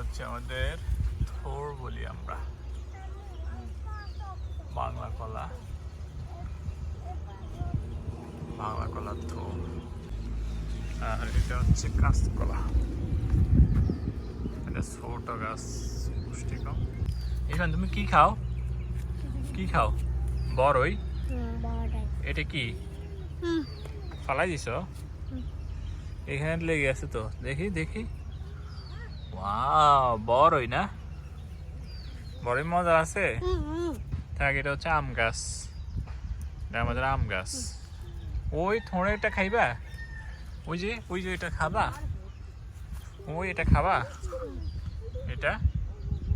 হচ্ছে আমাদের থোর বলি আমরা। বাংলা কলা। বাংলা কলার থোর। আর এটা হচ্ছে কাঁচকলা এটা ছোট গাছ পুষ্টি কম এখানে তুমি কি খাও? কি খাও? বড়ই এটা কি? ফালাই দিছ? এখানে লেগে আছে তো। দেখি দেখি। বড়ই না? বড়ই মজা আছে? থাক এটা হচ্ছে আম গাছ। এটা আমাদের আম গাছ। ওই থোড়ে এটা খাইবা? ওই যে ওই যে এটা খাবা? ওই এটা খাবা? এটা?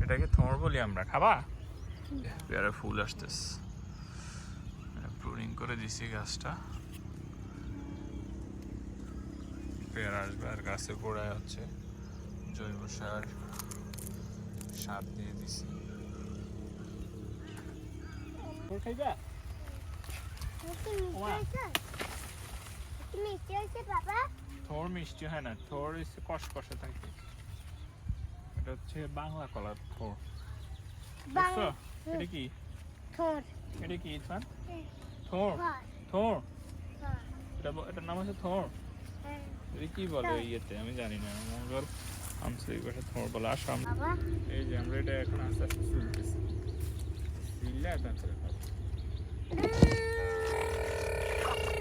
এটাকে থোড় বলি আমরা। খাবা? পেয়ারা ফুল আসতেছে। প্রুনিং করে দিছি গাছটা। পেয়ারা আসবে আর গাছে গোড়ায় হচ্ছে। জৈব সার সার দিয়ে দিছি। থোর মিষ্টি হয় না থোর হচ্ছে কষকষে থাকে। এটা হচ্ছে বাংলা কলার থোর। এটা কি? এটা কি ইরফান? থোর থোর। এটা এটার নাম হচ্ছে থোর। এটা কি বলে ইয়েতে? আমি জানি না। আমার আঞ্চলিক ভাষা থোর বলে আসাম এই যে আমরা এটা এখন আস্তে আস্তে শুনতেছি সিল্লা তারপরে খাব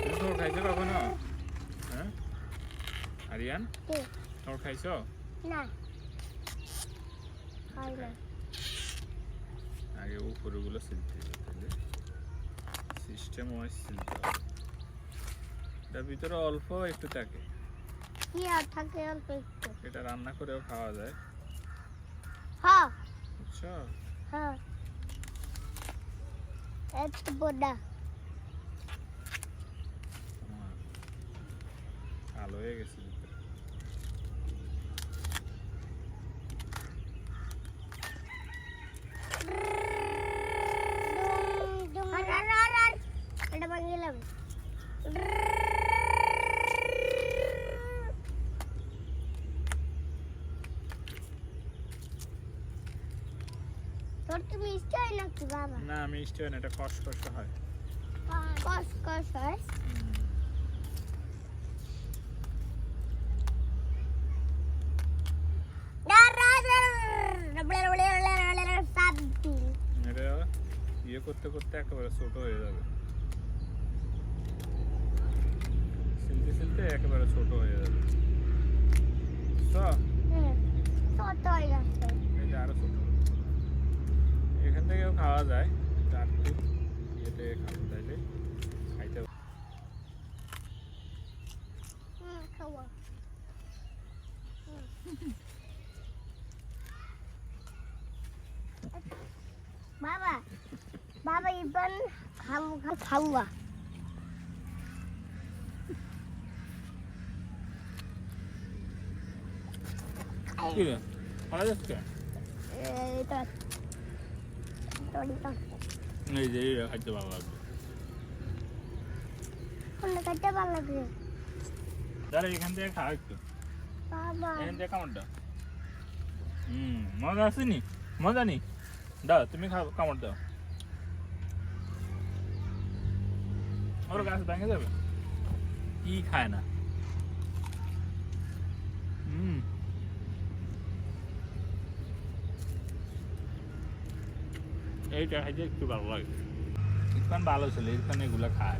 তুমি থোর খাইছো কখনো? হ্যাঁ? আরিয়ান? থোর খাইছো? আগে উপরেগুলো সিলতে তাহলে। সিস্টেম ওয়াইজ সিলতে হবে এটার ভিতরে অল্প একটু থাকে। থাকে অল্প একটু। এটা রান্না করেও খাওয়া যায়। হ্যাঁ। আচ্ছা। হ্যাঁ। এত বড় আলো হয়ে গেছে ভিতরে। এটা বাঙিলাম তোর তো মিষ্টি হয় নাকি বাবা না মিষ্টি হয় না এটা হয় হয়। ইয়ে করতে করতে একেবারে ছোট হয়ে যাবে সিলতে সিলতে একেবারে ছোট হয়ে যাবে? ছোট হয়ে যাচ্ছে আরও ছোট খাওয়া যায় চারটি ইয়েতে খাওয়া চাইলে খাইতে খাওয়া বাবা বাবা ইবান খাও খাওয়া। কি রে? খাওয়া যাচ্ছে? এটা এই যে এইটা খাইতে ভালো লাগবে। কোনটা কাটতে ভালো লাগে তাহলে এখান থেকে খাওয়া একটু। বাবা। এখান থেকে কামড়টা। হুম মজা আসেনি মজা নি? দাও তুমি খাও কামড় দাও। ওর গাছ ভেঙে যাবে। কি খায় না। হুম। এইটা খাইতে একটু ভালো লাগে। ইরফান ভালো ছিল ইরফান এগুলো খায়।